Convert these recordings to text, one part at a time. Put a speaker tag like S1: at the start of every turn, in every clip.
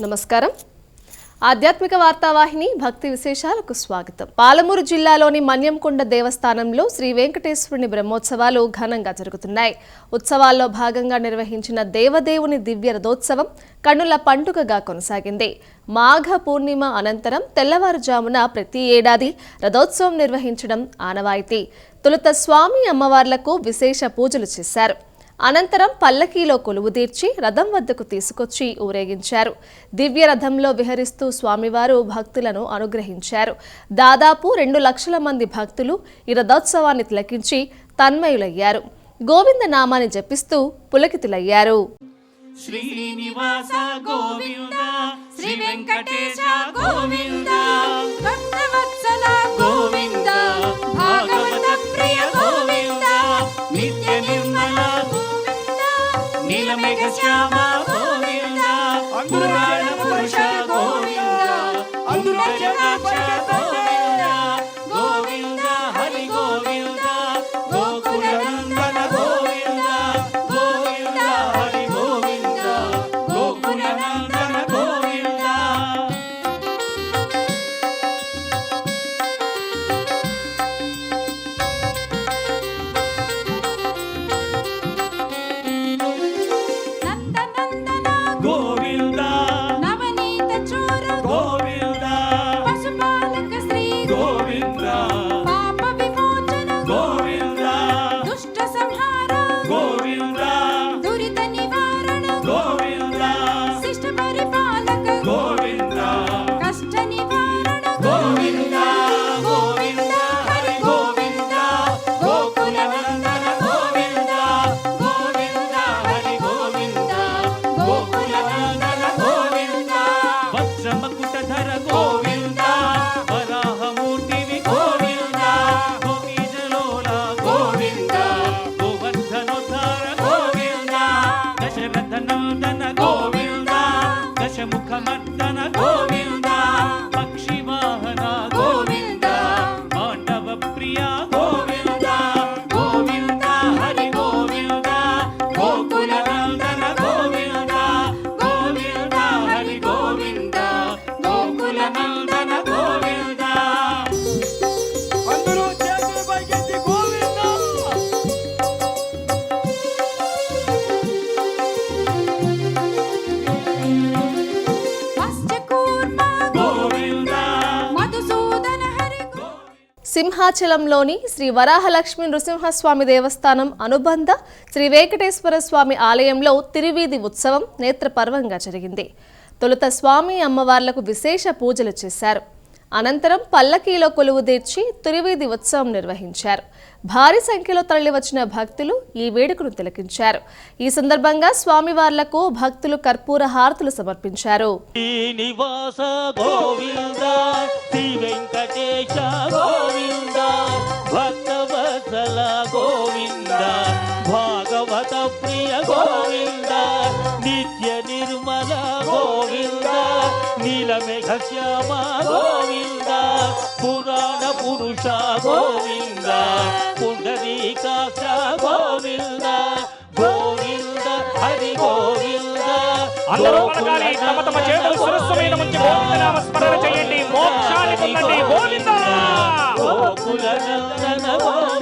S1: నమస్కారం. ఆధ్యాత్మిక వార్తావాహిని భక్తి విశేషాలకు స్వాగతం. పాలమూరు జిల్లాలోని మన్యంకొండ దేవస్థానంలో శ్రీ వెంకటేశ్వరుని బ్రహ్మోత్సవాలు ఘనంగా జరుగుతున్నాయి. ఉత్సవాల్లో భాగంగా నిర్వహించిన దేవదేవుని దివ్య రథోత్సవం కన్నుల పండుగగా కొనసాగింది. మాఘ పూర్ణిమ అనంతరం తెల్లవారుజామున ప్రతి ఏడాది రథోత్సవం నిర్వహించడం ఆనవాయితీ. తొలుత స్వామి అమ్మవార్లకు విశేష పూజలు చేశారు. అనంతరం పల్లకీలో కొలువు తీర్చి రథం వద్దకు తీసుకొచ్చి ఊరేగించారు. దివ్య రథంలో విహరిస్తూ స్వామివారు భక్తులను అనుగ్రహించారు. దాదాపు రెండు లక్షల మంది భక్తులు ఈ రథోత్సవాన్ని తిలకించి తన్మయులయ్యారు. గోవింద నామాన్ని జపిస్తూ పులకితులయ్యారు.
S2: శ్రీనివాస గోవింద శ్రీ వెంకటేశ గోవింద.
S3: భక్తవత్సల
S2: గోవింద భాగవత ప్రియ గోవింద. నిత్య నీలమేఘ శ్యామ గోవింద పురాణ పురుష గోవింద అందులజనాక్ష గోవింద గోవింద.
S1: సింహాచలంలోని శ్రీ వరాహలక్ష్మి నృసింహస్వామి దేవస్థానం అనుబంధ శ్రీ వెంకటేశ్వర స్వామి ఆలయంలో తిరువీధి ఉత్సవం నేత్రపర్వంగా జరిగింది. తొలుత స్వామి అమ్మవార్లకు విశేష పూజలు చేశారు. అనంతరం పల్లకీలో కొలువు తీర్చి తిరువీధి ఉత్సవం నిర్వహించారు. భారీ సంఖ్యలో తరలివచ్చిన భక్తులు ఈ వేడుకను తిలకించారు. ఈ సందర్భంగా స్వామివార్లకు భక్తులు కర్పూర హారతులు సమర్పించారు.
S2: భాగవత ప్రియ గోవింద నిత్య నిర్మల గోవింద నీలమేఘ శ్యామ గోవింద. గోవింద పుండరీకాక్ష గోవింద గోవింద హరి గోవింద.
S4: అందరూ పలకాలి తమ తమ చేతులు శిరస్సు మీద ఉంచి గోవిందనామ స్మరణ చేయండి. మోక్షాన్ని పొందండి. గోవింద!
S2: గోకుల నందన గోవింద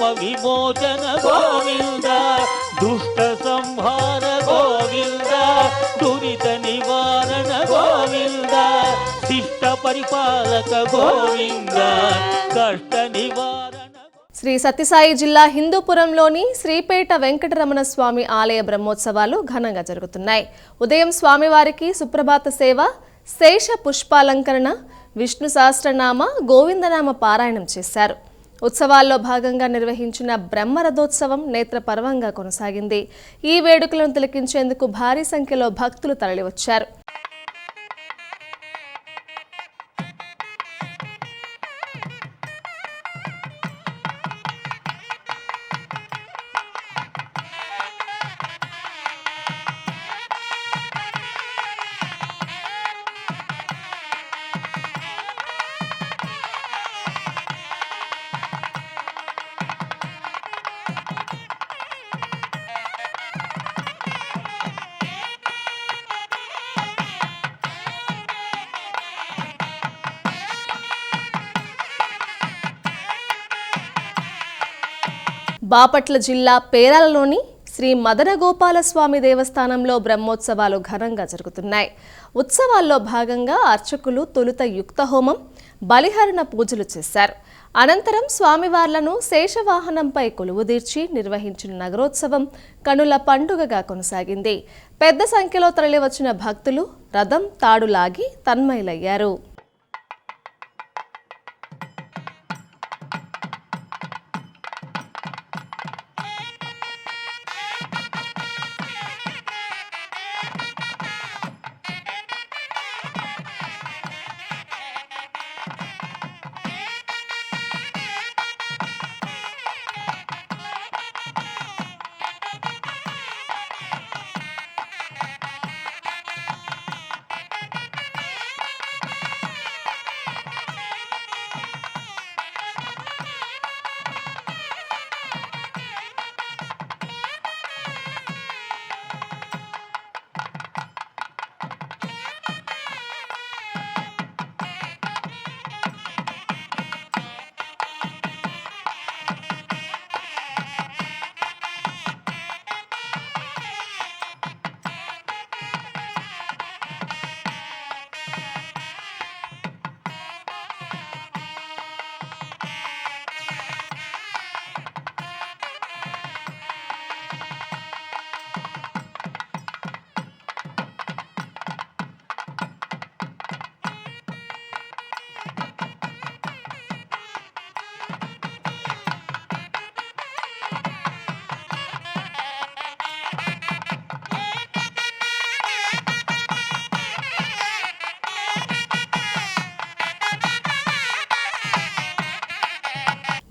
S2: పాప విమోచన గోవింద దుష్ట సంహార గోవింద దురిత నివారణ గోవింద శిష్ట పరిపాలక గోవింద కష్ట నివారణ
S1: శ్రీ సత్యసాయి జిల్లా హిందూపురంలోని శ్రీపేట వెంకటరమణ స్వామి ఆలయ బ్రహ్మోత్సవాలు ఘనంగా జరుగుతున్నాయి. ఉదయం స్వామివారికి సుప్రభాత సేవ శేష పుష్పాలంకరణ విష్ణు సహస్రనామ గోవిందనామ పారాయణం చేశారు. ఉత్సవాల్లో భాగంగా నిర్వహించిన బ్రహ్మరథోత్సవం నేత్రపర్వంగా కొనసాగింది. ఈ వేడుకలను తిలకించేందుకు భారీ సంఖ్యలో భక్తులు తరలివచ్చారు. బాపట్ల జిల్లా పేరాలలోని శ్రీ మదనగోపాలస్వామి దేవస్థానంలో బ్రహ్మోత్సవాలు ఘనంగా జరుగుతున్నాయి. ఉత్సవాల్లో భాగంగా అర్చకులు తొలుత యుక్త హోమం బలిహరణ పూజలు చేశారు. అనంతరం స్వామివార్లను శేషవాహనంపై కొలువుదీర్చి నిర్వహించిన నగరోత్సవం కనుల పండుగగా కొనసాగింది. పెద్ద సంఖ్యలో తరలివచ్చిన భక్తులు రథం తాడులాగి తన్మయులయ్యారు.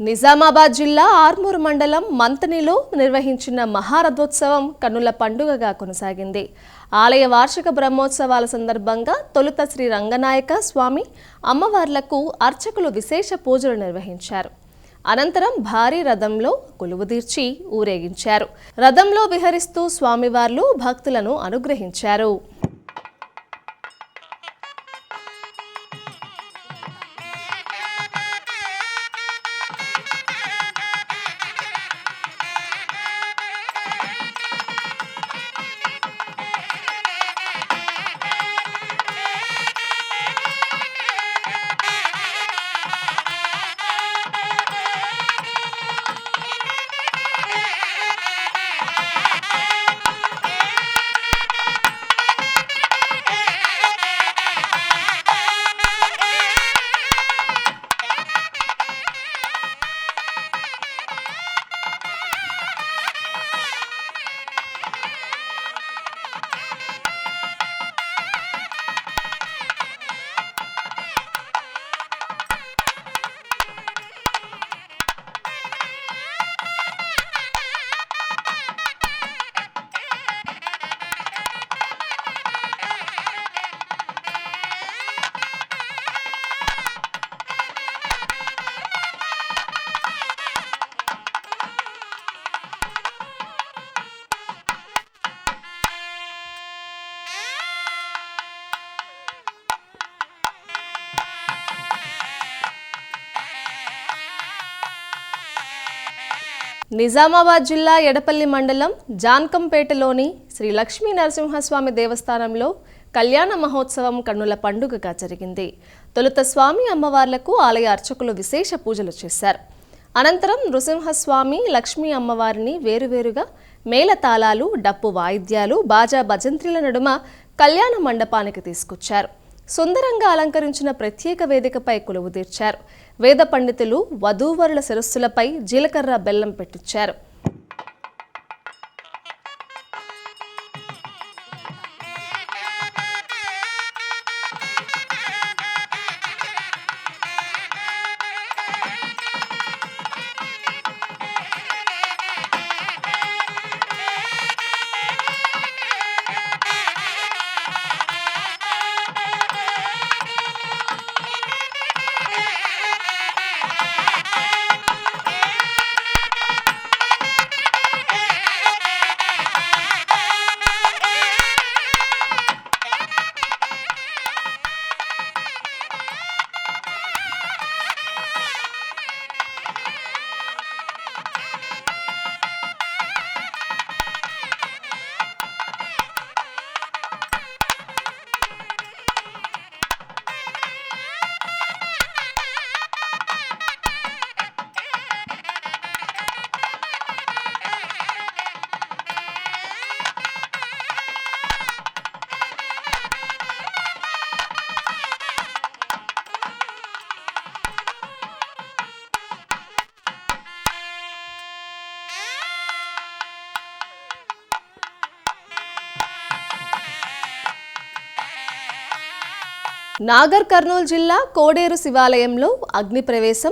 S1: నిజామాబాద్ జిల్లా ఆర్మూర్ మండలం మంతనిలో నిర్వహించిన మహారథోత్సవం కన్నుల పండుగగా కొనసాగింది. ఆలయ వార్షిక బ్రహ్మోత్సవాల సందర్భంగా తొలుత శ్రీ రంగనాయక స్వామి అమ్మవార్లకు అర్చకులు విశేష పూజలు నిర్వహించారు. అనంతరం భారీ రథంలో కొలువుదీర్చి ఊరేగించారు. రథంలో విహరిస్తూ స్వామివార్లు భక్తులను అనుగ్రహించారు. నిజామాబాద్ జిల్లా ఎడపల్లి మండలం జాన్కంపేటలోని శ్రీ లక్ష్మీ నరసింహస్వామి దేవస్థానంలో కళ్యాణ మహోత్సవం కన్నుల పండుగగా జరిగింది. తొలుత స్వామి అమ్మవార్లకు ఆలయ అర్చకులు విశేష పూజలు చేశారు. అనంతరం నృసింహస్వామి లక్ష్మీ అమ్మవారిని వేరువేరుగా మేళతాళాలు డప్పు వాయిద్యాలు బాజా భజంత్రిల నడుమ కళ్యాణ మండపానికి తీసుకొచ్చారు. సుందరంగా అలంకరించిన ప్రత్యేక వేదికపై కొలువు తీర్చారు. వేద పండితులు వధూవరుల శిరస్సులపై జీలకర్ర బెల్లం పెట్టించారు. నాగర్ కర్నూలు జిల్లా కోడేరు శివాలయంలో అగ్నిప్రవేశం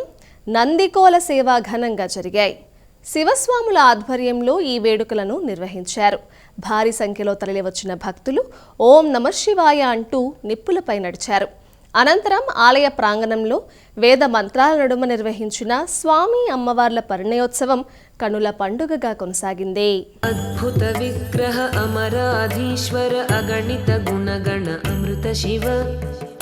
S1: నందికోల సేవ ఘనంగా జరిగాయి. శివస్వాముల ఆధ్వర్యంలో ఈ వేడుకలను నిర్వహించారు. భారీ సంఖ్యలో తరలివచ్చిన భక్తులు ఓం నమ శివాయ అంటూ నిప్పులపై నడిచారు. అనంతరం ఆలయ ప్రాంగణంలో వేద మంత్రాల నడుమ నిర్వహించిన స్వామి అమ్మవార్ల పరిణయోత్సవం కనుల పండుగగా కొనసాగింది.
S5: అద్భుత విగ్రహ అమరాధీశ్వర అగణిత గుణగణ అమృత శివ.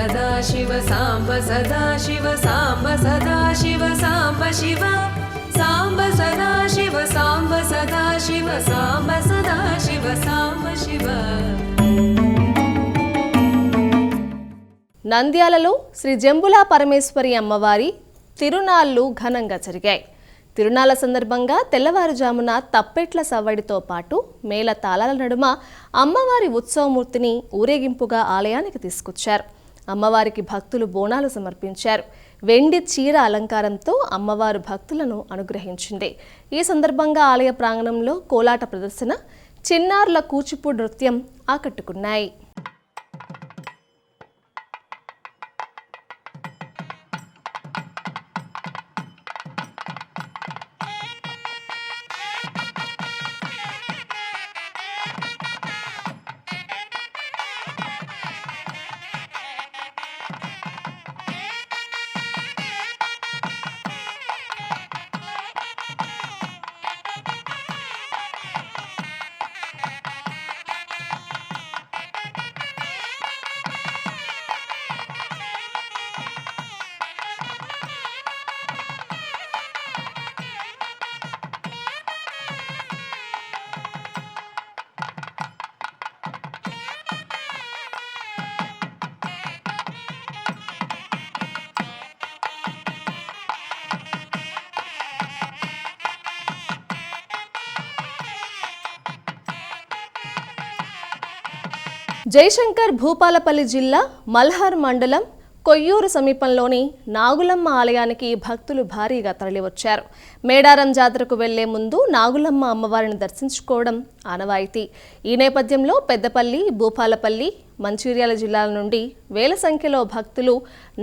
S5: साम्ब सदा शिव साम्ब सदा शिव साम्ब सदा शिव साम्ब शिव साम्ब सदा शिव साम्ब सदा शिव साम्ब सदा शिव साम्ब शिव
S1: నంద్యాలలో శ్రీ జంబులా పరమేశ్వరి అమ్మవారి తిరునాళ్లు ఘనంగా జరిగాయి తిరునాళ్ల సందర్భంగా తెల్లవారుజామున తప్పెట్ల సవ్వడితో పాటు మేళ తాళాల నడుమ అమ్మవారి ఉత్సవమూర్తిని ఊరేగింపుగా ఆలయానికి తీసుకొచ్చారు అమ్మవారికి భక్తులు బోనాలు సమర్పించారు. వెండి చీర అలంకారంతో అమ్మవారు భక్తులను అనుగ్రహించింది. ఈ సందర్భంగా ఆలయ ప్రాంగణంలో కోలాట ప్రదర్శన చిన్నారుల కూచిపూడి నృత్యం ఆకట్టుకున్నాయి. జయశంకర్ భూపాలపల్లి జిల్లా మల్హార్ మండలం కొయ్యూరు సమీపంలోని నాగులమ్మ ఆలయానికి భక్తులు భారీగా తరలివచ్చారు. మేడారం జాతరకు వెళ్ళే ముందు నాగులమ్మ అమ్మవారిని దర్శించుకోవడం ఆనవాయితీ. ఈ నేపథ్యంలో పెద్దపల్లి భూపాలపల్లి మంచిర్యాల జిల్లాల నుండి వేల సంఖ్యలో భక్తులు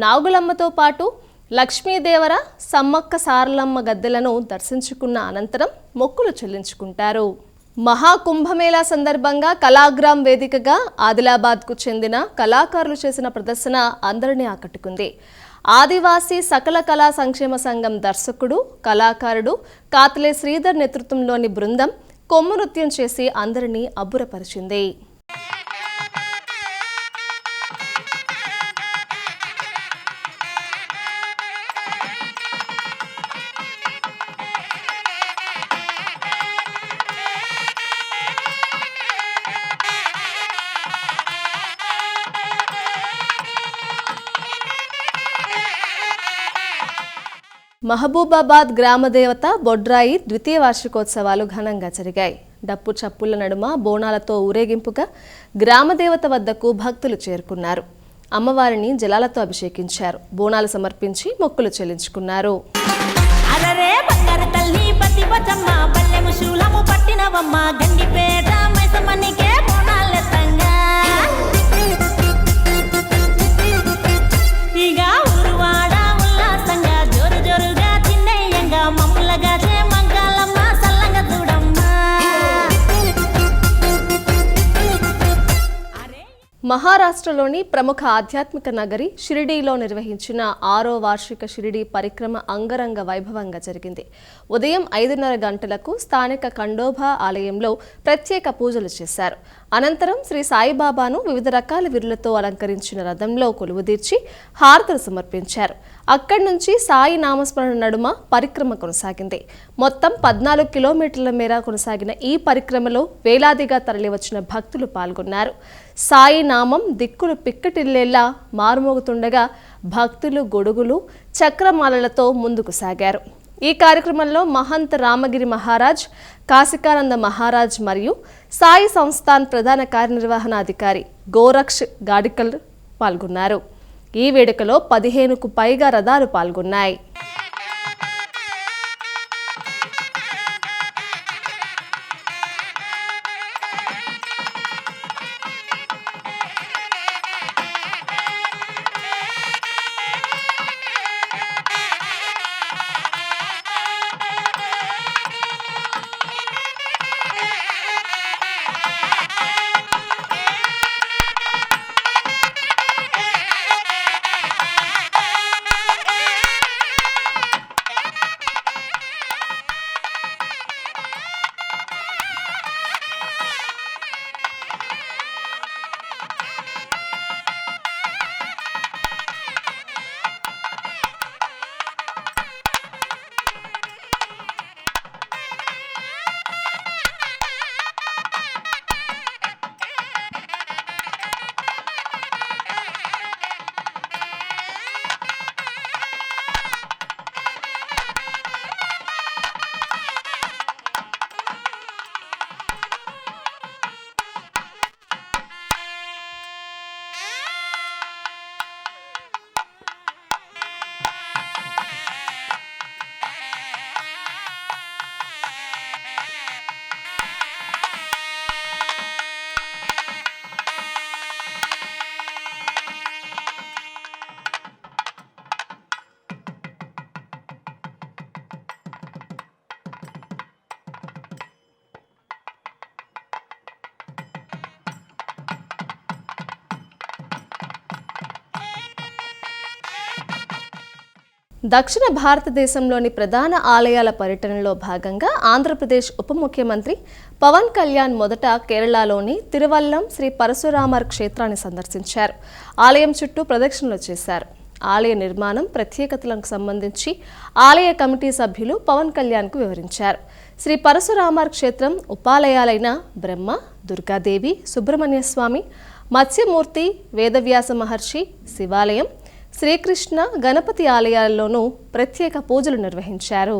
S1: నాగులమ్మతో పాటు లక్ష్మీదేవర సమ్మక్క సారలమ్మ గద్దెలను దర్శించుకున్న అనంతరం మొక్కులు చెల్లించుకుంటారు. మహాకుంభమేళా సందర్భంగా కళాగ్రామ్ వేదికగా ఆదిలాబాద్కు చెందిన కళాకారులు చేసిన ప్రదర్శన అందరినీ ఆకట్టుకుంది. ఆదివాసీ సకల కళా సంక్షేమ సంఘం దర్శకుడు కళాకారుడు కాతలే శ్రీధర్ నేతృత్వంలోని బృందం కొమ్ము నృత్యం చేసి అందరినీ అబ్బురపరిచింది. మహబూబాబాద్ గ్రామదేవత బొడ్రాయి ద్వితీయ వార్షికోత్సవాలు ఘనంగా జరిగాయి. డప్పు చప్పుల నడుమ బోనాలతో ఊరేగింపుగా గ్రామదేవత వద్దకు భక్తులు చేరుకున్నారు. అమ్మవారిని జలాలతో అభిషేకించారు. బోనాలు సమర్పించి మొక్కులు చెల్లించుకున్నారు.
S6: అరరే పట్టినవమ్మ గండిపేట మైసమ్మనికే
S1: మహారాష్ట్రలోని ప్రముఖ ఆధ్యాత్మిక నగరి షిరిడీలో నిర్వహించిన ఆరో వార్షిక షిరిడీ పరిక్రమ అంగరంగ వైభవంగా జరిగింది. ఉదయం ఐదున్నర గంటలకు స్థానిక ఖండోబా ఆలయంలో ప్రత్యేక పూజలు చేశారు. అనంతరం శ్రీ సాయిబాబాను వివిధ రకాల విరులతో అలంకరించిన రథంలో కొలువుదీర్చి హారతులు సమర్పించారు. అక్కడి నుంచి సాయి నామస్మరణ నడుమ పరిక్రమ కొనసాగింది. మొత్తం పద్నాలుగు కిలోమీటర్ల మేర కొనసాగిన ఈ పరిక్రమలో వేలాదిగా తరలివచ్చిన భక్తులు పాల్గొన్నారు. సాయి నామం దిక్కులు పిక్కటిల్లేలా మారుమోగుతుండగా భక్తులు గొడుగులు చక్రమాలలతో ముందుకు సాగారు. ఈ కార్యక్రమంలో మహంత్ రామగిరి మహారాజ్ కాశికానంద మహారాజ్ మరియు సాయి సంస్థాన్ ప్రధాన కార్యనిర్వహణాధికారి గోరక్ష్ గాడికల్ పాల్గొన్నారు. ఈ వేడుకలో పదిహేనుకు పైగా రథాలు పాల్గొన్నాయి. దక్షిణ భారతదేశంలోని ప్రధాన ఆలయాల పర్యటనలో భాగంగా ఆంధ్రప్రదేశ్ ఉప ముఖ్యమంత్రి పవన్ కళ్యాణ్ మొదట కేరళలోని తిరువల్లం శ్రీ పరశురామర్ క్షేత్రాన్ని సందర్శించారు. ఆలయం చుట్టూ ప్రదక్షిణలు చేశారు. ఆలయ నిర్మాణం ప్రత్యేకతలకు సంబంధించి ఆలయ కమిటీ సభ్యులు పవన్ కళ్యాణ్కు వివరించారు. శ్రీ పరశురామర్ క్షేత్రం ఉపాలయాలైన బ్రహ్మ దుర్గాదేవి సుబ్రహ్మణ్య స్వామి మత్స్యమూర్తి వేదవ్యాస మహర్షి శివాలయం శ్రీకృష్ణ గణపతి ఆలయాల్లోనూ ప్రత్యేక పూజలు నిర్వహించారు.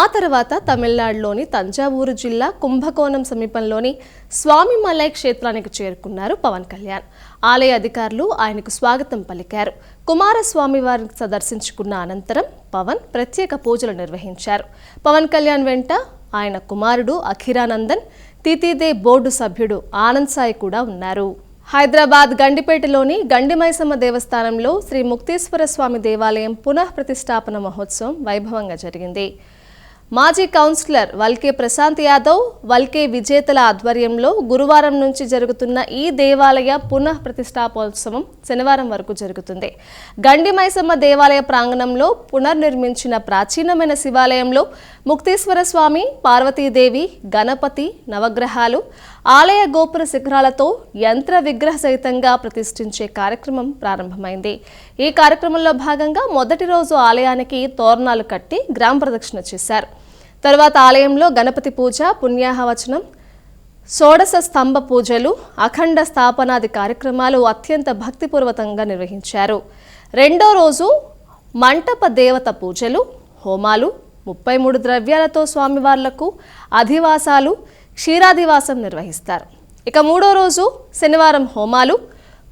S1: ఆ తర్వాత తమిళనాడులోని తంజావూరు జిల్లా కుంభకోణం సమీపంలోని స్వామిమలై క్షేత్రానికి చేరుకున్నారు పవన్ కళ్యాణ్. ఆలయ అధికారులు ఆయనకు స్వాగతం పలికారు. కుమారస్వామి వారిని సందర్శించుకున్న అనంతరం పవన్ ప్రత్యేక పూజలు నిర్వహించారు. పవన్ కళ్యాణ్ వెంట ఆయన కుమారుడు అఖిరానందన్ తితిదే బోర్డు సభ్యుడు ఆనంద్ సాయి కూడా ఉన్నారు. హైదరాబాద్ గండిపేటలోని గండిమైసమ్మ దేవస్థానంలో శ్రీ ముక్తేశ్వర స్వామి దేవాలయం పునఃప్రతిష్టాపన మహోత్సవం వైభవంగా జరిగింది. మాజీ కౌన్సిలర్ వల్కే ప్రశాంత్ యాదవ్ వల్కే విజేతల ఆధ్వర్యంలో గురువారం నుంచి జరుగుతున్న ఈ దేవాలయ పునః ప్రతిష్టాపోత్సవం శనివారం వరకు జరుగుతుంది. గండి మైసమ్మ దేవాలయ ప్రాంగణంలో పునర్నిర్మించిన ప్రాచీనమైన శివాలయంలో ముక్తేశ్వర స్వామి పార్వతీదేవి గణపతి నవగ్రహాలు ఆలయ గోపుర శిఖరాలతో యంత్ర విగ్రహ సహితంగా ప్రతిష్ఠించే కార్యక్రమం ప్రారంభమైంది. ఈ కార్యక్రమంలో భాగంగా మొదటి రోజు ఆలయానికి తోరణాలు కట్టి గ్రామ ప్రదక్షిణ చేశారు. తర్వాత ఆలయంలో గణపతి పూజ పుణ్యాహవచనం షోడశ స్తంభ పూజలు అఖండ స్థాపనాది కార్యక్రమాలు అత్యంత భక్తిపూర్వకంగా నిర్వహించారు. రెండో రోజు మంటప దేవత పూజలు హోమాలు ముప్పై మూడు ద్రవ్యాలతో స్వామివార్లకు అధివాసాలు క్షీరాదివాసం నిర్వహిస్తారు. ఇక మూడో రోజు శనివారం హోమాలు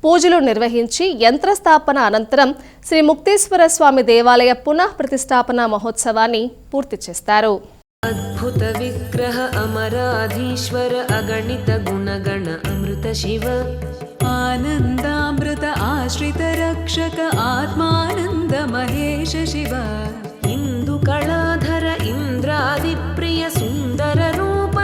S1: పూజలు నిర్వహించి యంత్రస్థాపన అనంతరం శ్రీ ముక్తేశ్వర స్వామి దేవాలయ పునః ప్రతిష్టాపన మహోత్సవాన్ని పూర్తి చేస్తారు.
S5: అద్భుత విగ్రహ అమరాధీశ్వర అగణిత గుణగణ అమృత శివ.
S3: ఆనందామృత ఆశ్రిత రక్షక ఆత్మానంద మహేష శివ.
S5: ఇందు కళాధర ఇంద్రాది ప్రియ సుందర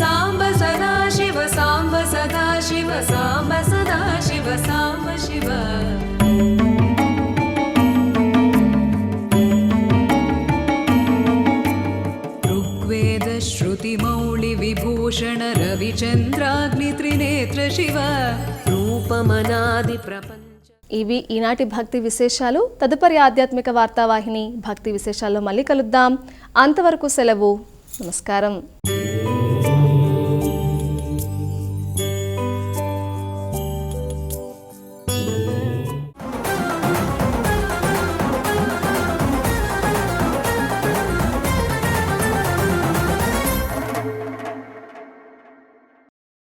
S5: సాంబ సదా శివ సాంబ సదా శివ సాంబ సదా శివ సాంబ శివ
S3: ఋగ్వేద శ్రుతిమౌళి విభూషణ రవిచంద్రాగ్ని త్రినేత్ర
S5: శివ రూపమనాది ప్రపంచ
S1: ఇవి ఈనాటి భక్తి విశేషాలు. తదుపరి ఆధ్యాత్మిక వార్తావాహిని భక్తి విశేషాల్లో మళ్ళీ కలుద్దాం. అంతవరకు సెలవు. నమస్కారం.